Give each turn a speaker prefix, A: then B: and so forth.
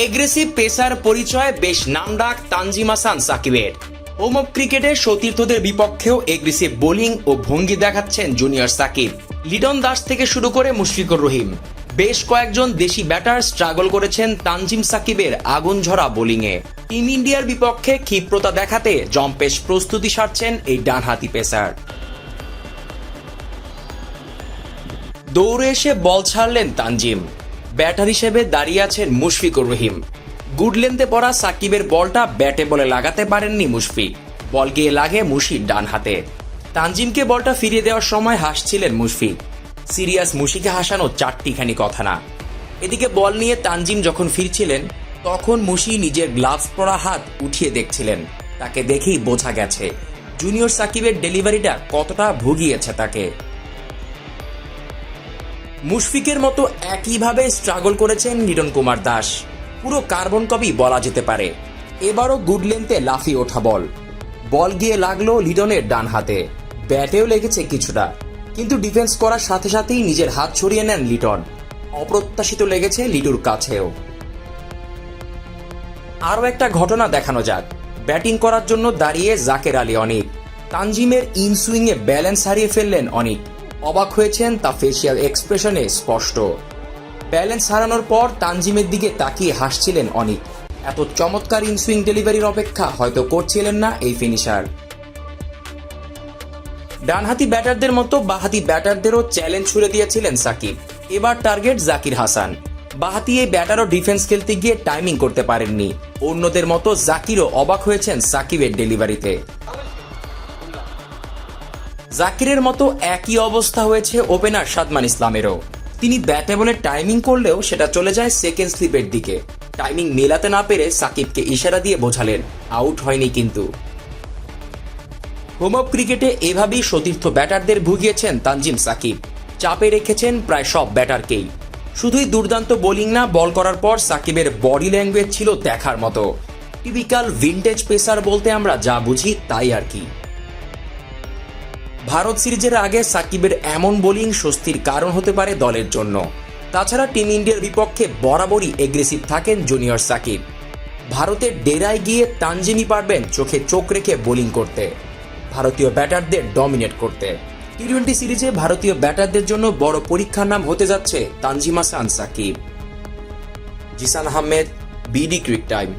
A: Aggressive pacer পরিচয় বেশ নামডাক তানজিম হাসান সাকিবের। হোম অফ ক্রিকেটে সতীর্থদের বিপক্ষেও এগ্রেসিভ বোলিং ও ভঙ্গি দেখাচ্ছেন জুনিয়র সাকিব। লিটন দাস থেকে শুরু করে মুশফিকুর রহিম। বেশ কয়েকজন দেশি ব্যাটার স্ট্রাগল করেছেন তানজিম সাকিবের আগুন ঝরা বোলিংয়ে। টিম ইন্ডিয়ার বিপক্ষে ক্ষিপ্রতা দেখাতে জম্পেশ প্রস্তুতি সারছেন এই ডানহাতি পেসার। দৌড়ে এসে বল ছাড়লেন তানজিম। ব্যাটার হিসেবে দাঁড়িয়ে আছেন মুশফিকুর রহিম। গুড লেন্থে পড়া সাকিবের বলটা ব্যাটে বলে লাগাতে পারেননি মুশফিক। বল গিয়ে লাগে মুশির ডান হাতে। তানজিমকে বলটা ফিরিয়ে দেওয়ার সময় হাসছিলেন মুশফিক। সিরিয়াস মুশিকে হাসানো চারটিখানি কথা না। এদিকে বল নিয়ে তানজিম যখন ফিরছিলেন, তখন মুশি নিজের গ্লাভস পরা হাত উঠিয়ে দেখছিলেন। তাকে দেখেই বোঝা গেছে, জুনিয়র সাকিবের ডেলিভারিটা কতটা ভুগিয়েছে তাকে। মুশফিকের মতো একইভাবে স্ট্রাগল করেছেন লিটন কুমার দাস। পুরো কার্বন কপি বলা যেতে পারে। এবারও গুড লেন্থে লাফিয়ে ওঠা বল বল গিয়ে লাগল লিডনের ডান হাতে। ব্যাটেও লেগেছে কিছুটা। কিন্তু ডিফেন্স করার সাথে সাথেই নিজের হাত ছড়িয়ে নেন লিটন। অপ্রত্যাশিত লেগেছে লিটুর কাছেও। আরও একটা ঘটনা দেখানো যাক। ব্যাটিং করার জন্য দাঁড়িয়ে জাকের আলী অনিক। তানজিমের ইনসুইংয়ে ব্যালেন্স হারিয়ে ফেললেন অনিক। অবাক হয়েছেন তা ফেসিয়াল এক্সপ্রেশনে স্পষ্ট। ব্যালেন্স হারানোর পর তানজিমের দিকে তাকিয়ে হাসছিলেন অনিক। এত চমৎকার ইনসুইং ডেলিভারির অপেক্ষা হয়তো করছিলেন না এই ফিনিশার ডানহাতি ব্যাটারদের মতো বাহাতি ব্যাটারদেরও চ্যালেঞ্জ ছুড়ে দিয়েছিলেন সাকিব। এবার টার্গেট জাকির হাসান। বাহাতি এই ব্যাটারও ডিফেন্স খেলতে গিয়ে টাইমিং করতে পারেননি। অন্যদের মতো জাকিরও অবাক হয়েছেন সাকিবের ডেলিভারিতে জাকিরের মতো একই অবস্থা হয়েছে ওপেনার সাদমান ইসলামেরও। তিনি ব্যাটে বলে টাইমিং করলেও সেটা চলে যায় সেকেন্ড স্লিপের দিকে। টাইমিং মেলাতে না পেরে সাকিবকে ইশারা দিয়ে বোঝালেন আউট হয়নি কিন্তু। হোম অফ ক্রিকেটে এভাবেই সতীর্থ ব্যাটারদের ভুগিয়েছেন তানজিম সাকিব। চাপে রেখেছেন প্রায় সব ব্যাটারকেই। শুধুই দুর্দান্ত বোলিং না, বল করার পর সাকিবের বডি ল্যাঙ্গুয়েজ ছিল দেখার মতো। টিপিক্যাল ভিনটেজ পেসার বলতে আমরা যা বুঝি তাই আর কি। ভারত সিরিজের আগে সাকিবের এমন বোলিং স্বস্তির কারণ হতে পারে দলের জন্য। তাছাড়া টিম ইন্ডিয়ার বিপক্ষে বরাবরই এগ্রেসিভ থাকেন জুনিয়র সাকিব। ভারতের ডেরায় গিয়ে তানজিমি পারবেন চোখে চোখ রেখে বোলিং করতে। ভারতীয় ব্যাটারদের ডমিনেট করতে। টি টোয়েন্টি সিরিজে ভারতীয় ব্যাটারদের জন্য বড় পরীক্ষার নাম হতে যাচ্ছে Tanzim Hasan Sakib. Jisan Ahmed BD Crick Time